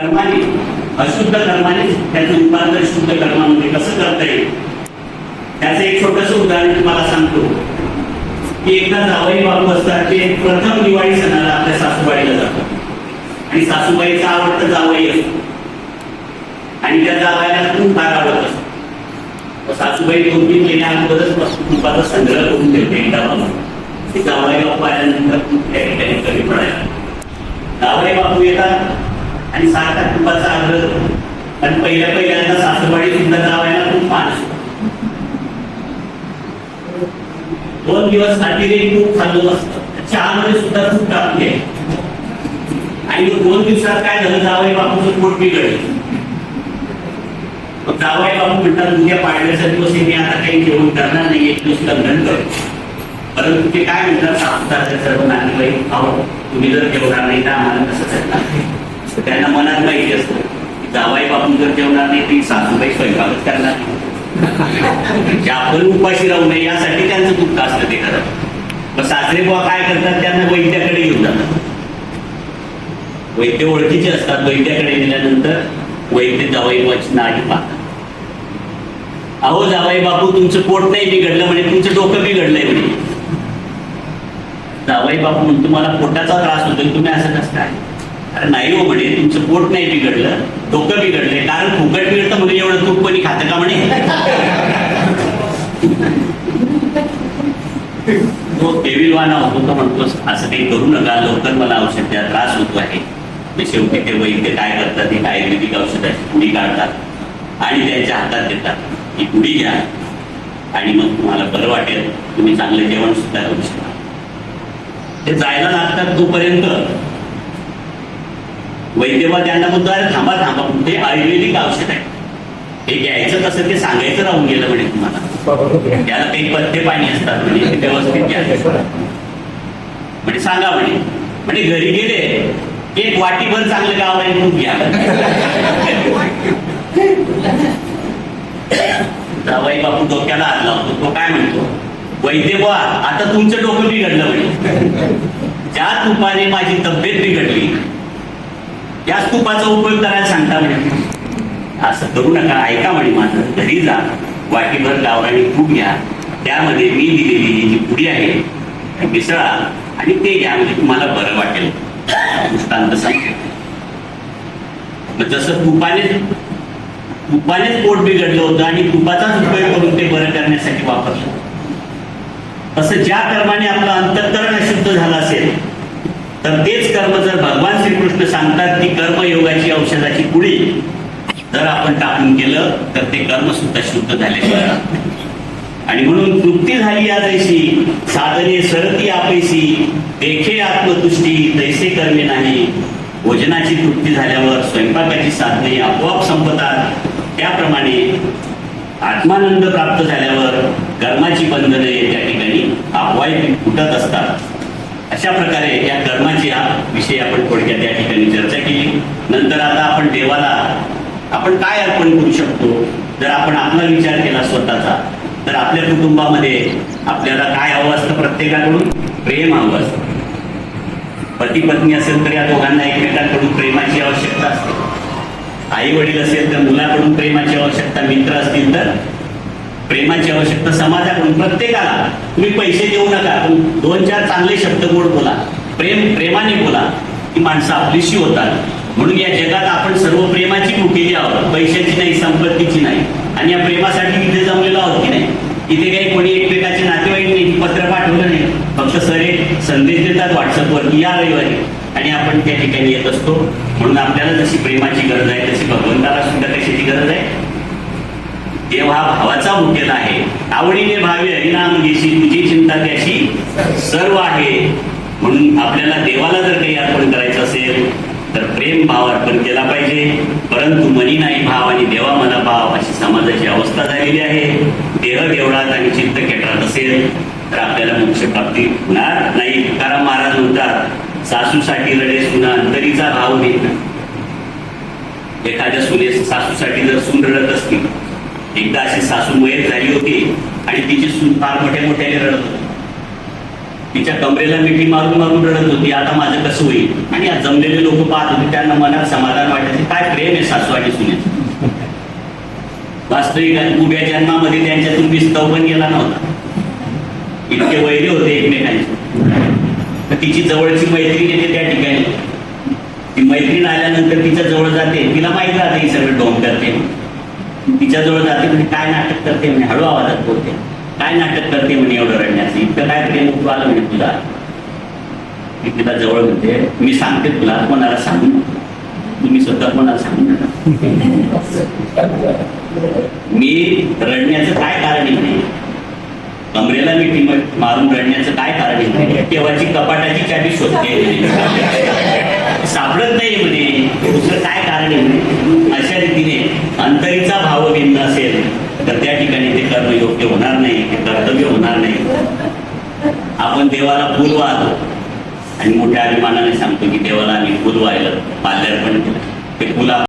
कर्माने अशुद्ध कर्माने त्याचं रूपांतर शुद्ध कर्मामध्ये कसं करता येईल? त्याचं एक छोटस उदाहरण तुम्हाला सांगतो. की एकदा जावई बाबू असतात ते प्रथम दिवाळी सणाला आपल्या सासूबाईला जातात. आणि सासूबाईचा आवडतं जावई असतो. आणि त्या जावयाला खूप फार आवडत असतो. सासूबाई दोन तीन महिन्या अगोदरच तुपाचा संग्रह करून ठेवते एकदा बाबा. ते जावई बापू आल्यानंतर त्या ठिकाणी कमी पडायला जावई बापू येतात आणि सारखा तुपाचा आग्रह. आणि पहिल्या पहिल्यांदा सासूबाई सुद्धा जावयाला खूप पाच दोन दिवस अतिरेक खूप खाल्लो असतं चहामध्ये सुद्धा खूप टाकले आणि मग दोन दिवसात काय झालं जावाई बापूचं पोट बिघडलं. मग जावई बापू म्हणतात उद्या पाडव्याचा दिवस मी आता काही जेवण करणार नाही एक दिवस लग्न करतो परंतु ते काय म्हणतात सासूसारखे सर्व नातेवाईक भाऊ तुम्ही जर जेवणार नाही तर आम्हाला कसं करणार? तर त्यांना मनात माहिती असतं की जावाई बापून जर जेवणार नाही ती सासूबाई स्वयंपाकच करणार नाही. म्हणजे आपण उपाशी राहू नये यासाठी त्यांचं दुःख असतं ते करत मग सासरे बुवा काय करतात? त्यांना वैद्याकडे घेऊन जातात. वैद्य ओळखीचे असतात. वैद्याकडे गेल्यानंतर वैद्य जावाई बुवाची नाडी पाहतात. अहो जावाई बापू तुमचं पोट नाही बिघडलं म्हणजे तुमचं डोकं बिघडलंय म्हणे. जावाई बापू म्हणून तुम्हाला पोटाचा त्रास होतो तुम्ही असं कसं काय? नाही हो म्हणे तुमचं पोट नाही बिघडलं डोकं बिघडलंय कारण फुकट बिघडतं म्हणजे एवढं तूप कोणी खातं का म्हणे? तो देविलवाना होतो तो म्हणतो असं काही करू नका लवकर मला औषध त्रास होतो आहे. ते शेवटी ते वैद्य काय करतात एक आयुर्वेदिक औषधाची पुडी काढतात आणि त्यांच्या हातात देतात. ही पुडी घ्या आणि मग तुम्हाला बरं वाटेल तुम्ही चांगलं जेवण सुद्धा करू शकता. ते जायला लागतात तोपर्यंत वैद्यवा त्यांना म्हणतो अरे थांबा थांबा. ते आयुर्वेदिक औषध आहे. हे घ्यायचं कसं ते सांगायचं राहून गेलं म्हणे तुम्हाला. त्याला काही पथ्य पाणी असतात म्हणजे ते व्यवस्थित घ्या म्हणजे सांगा म्हणे. म्हणजे घरी गेले एक वाटीभर चांगलं गाव आहे म्हणून घ्या. जावाई बापू डोक्याला हात लावतो तो काय म्हणतो? वैद्य बा आता तुमचं डोकं बिघडलं म्हणे. ज्या तुपाने माझी तब्येत बिघडली या स्तूपाचा उपयोग करायला सांगता म्हणे. असं करू नका ऐका म्हणे माझं. घरी जा वाटीभर गावराने तूप घ्या. त्यामध्ये मी दिलेली ही जी पुडी आहे मिसळा आणि ते घ्या म्हणजे तुम्हाला बरं वाटेल. दृष्टांत सांगतो. मग जसं तुपाने तुपानेच पोट बिघडलं होतं आणि तुपाचाच उपयोग करून ते बरं करण्यासाठी वापरलं. तसं ज्या कर्माने आपलं अंतकरण अशुद्ध झालं असेल तर तेच कर्म जर भगवान श्रीकृष्ण सांगतात की कर्मयोगाची औषधाची पुडी जर आपण टाकून केलं तर ते कर्म सुद्धा शुद्ध झाल्याशिवाय आणि म्हणून तृप्ती झाली या जैशी साधने सरती आपैसी देखे आत्मतुष्टी तैसे कर्मे नाही. भोजनाची तृप्ती झाल्यावर स्वयंपाकाची साधने आपोआप संपतात. त्याप्रमाणे आत्मानंद प्राप्त झाल्यावर कर्माची बंधने त्या ठिकाणी आपोआप फुटत असतात. अशा प्रकारे या कर्माची हा विषय आपण थोडक्यात या ठिकाणी चर्चा केली. नंतर आता आपण देवाला आपण काय अर्पण करू शकतो? जर आपण आपला विचार केला स्वतःचा तर आपल्या कुटुंबामध्ये आपल्याला काय हवं असतं प्रत्येकाकडून? प्रेम हवं असतं. पती पत्नी असेल तर या दोघांना एकमेकांकडून प्रेमाची आवश्यकता असते. आई वडील असेल तर मुलाकडून प्रेमाची आवश्यकता मित्र असतील तर प्रेमाची आवश्यकता समाजाकडून प्रत्येकाला. तुम्ही पैसे देऊ नका पण दोन चार चांगले शब्द गोड बोला. प्रेम प्रेमाने बोला. ती माणसं आपलीशी होतात. म्हणून या जगात आपण सर्व प्रेमाची भुकेली आहोत. पैशाची नाही संपत्तीची नाही. आणि या प्रेमासाठी इथे जमलेलो आहोत की नाही? इथे काही कोणी एकमेकाचे नातेवाईक नाही पत्र पाठवलं नाही. फक्त सर एक संदेश देतात व्हॉट्सअपवर की या रविवारी. आणि आपण त्या ठिकाणी येत असतो. म्हणून आपल्याला जशी प्रेमाची गरज आहे तशी भगवंताला सुद्धा कशाची गरज आहे. देव हा भावाचा भुकेला आहे. आवडीने भावी हरिनाम घेशी तुझी चिंता त्याशी सर्व आहे. म्हणून आपल्याला देवाला जर काही अर्पण करायचं असेल तर प्रेम भाव अर्पण केला पाहिजे. परंतु मनी नाही भाव आणि देवा मला भाव अशी समाजाची अवस्था झालेली आहे. देह देवळात आणि चित्त केटात असेल तर आपल्याला मोक्ष प्राप्ती होणार नाही. तुकाराम महाराज म्हणतात सासूसाठी रडे सुना अंतरीचा भाव नाही एखाद्या सुने सासूसाठी जर सून रडत असतील एकदा अशी सासू मयत झाली होती आणि तिची सून फार मोठ्या मोठ्याने रडत होती. तिच्या कमरेला मिठी मारून मारून रडत होती. आता माझं कसं होईल? आणि जमलेले लोक पाहत होते त्यांना मनात समाधान वाटायचे काय प्रेम आहे सासू आणि सुनेचं? वास्तविक उभ्या जन्मामध्ये त्यांच्यातून विस्तव पण गेला नव्हता. इतके वैरी होते एकमेकांचे. तर तिची जवळची मैत्रीण येते त्या ठिकाणी ती मैत्रीण आल्यानंतर तिच्या जवळ जाते. तिला माहीत राहते ही सगळं डोम करते. तिच्या जवळ जाते म्हणजे काय नाटक करते म्हणे? हळू आवाजात बोलते. काय नाटक करते म्हणे एवढं रडण्याचं? इतकं काय प्रेम तू आलं म्हणे तुला? मी तिला जवळ म्हणते मी सांगते तुला कोणाला सांगू नको. तुम्ही स्वतः कोणाला सांगू नका. मी रडण्याचं काय कारण आहे म्हणे? कमरेला मी टिमट मारून रडण्याचं काय कारण आहे म्हणे? तेव्हाची कपाटाची चाबी शोधते? सापडत नाही म्हणे. दुसरं काय कारण आहे म्हणे? अशा रीतीने अंतरीचा भाव भिन्न असेल तर त्या ठिकाणी ते कर्म योग्य होणार नाही ते कर्तव्य होणार नाही. आपण देवाला फुल वाहतो. आणि मोठ्या अभिमानाने सांगतो की देवाला आम्ही फुल वाहिलं पाल्यार्पण केलं. ते फुल